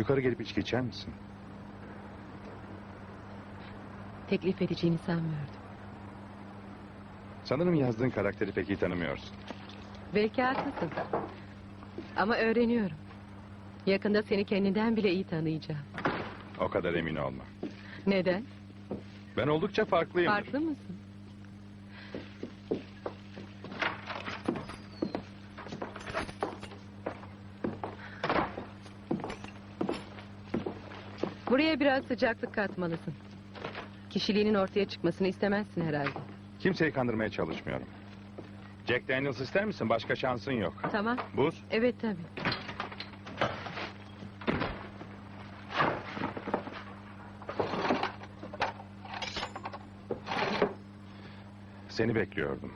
Yukarı gelip içki içer misin? Teklif edeceğini sanmıyordum. Sanırım yazdığın karakteri pek iyi tanımıyorsun. Belki haklısın. Ama öğreniyorum. Yakında seni kendinden bile iyi tanıyacağım. O kadar emin olma. Neden? Ben oldukça farklıyım. Farklı mısın? Buraya biraz sıcaklık katmalısın. Kişiliğinin ortaya çıkmasını istemezsin herhalde. Kimseyi kandırmaya çalışmıyorum. Jack Daniels ister misin? Başka şansın yok. Tamam. Buz, Evet tabii. seni bekliyordum.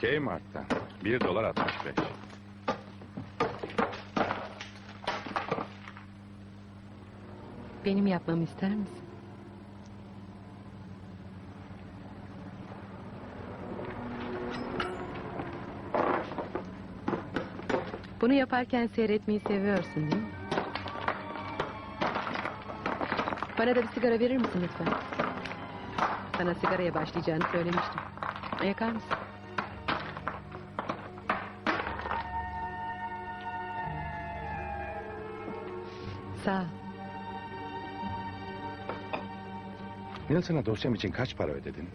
Kmart'tan. Bir dolar 65. Benim yapmamı ister misin? Bunu yaparken seyretmeyi seviyorsun değil mi? Bana da bir sigara verir misin lütfen? Sana sigaraya başlayacağını söylemiştim. Yakar mısın? Sağ ol. Nelson'a dosyam için kaç para ödedin?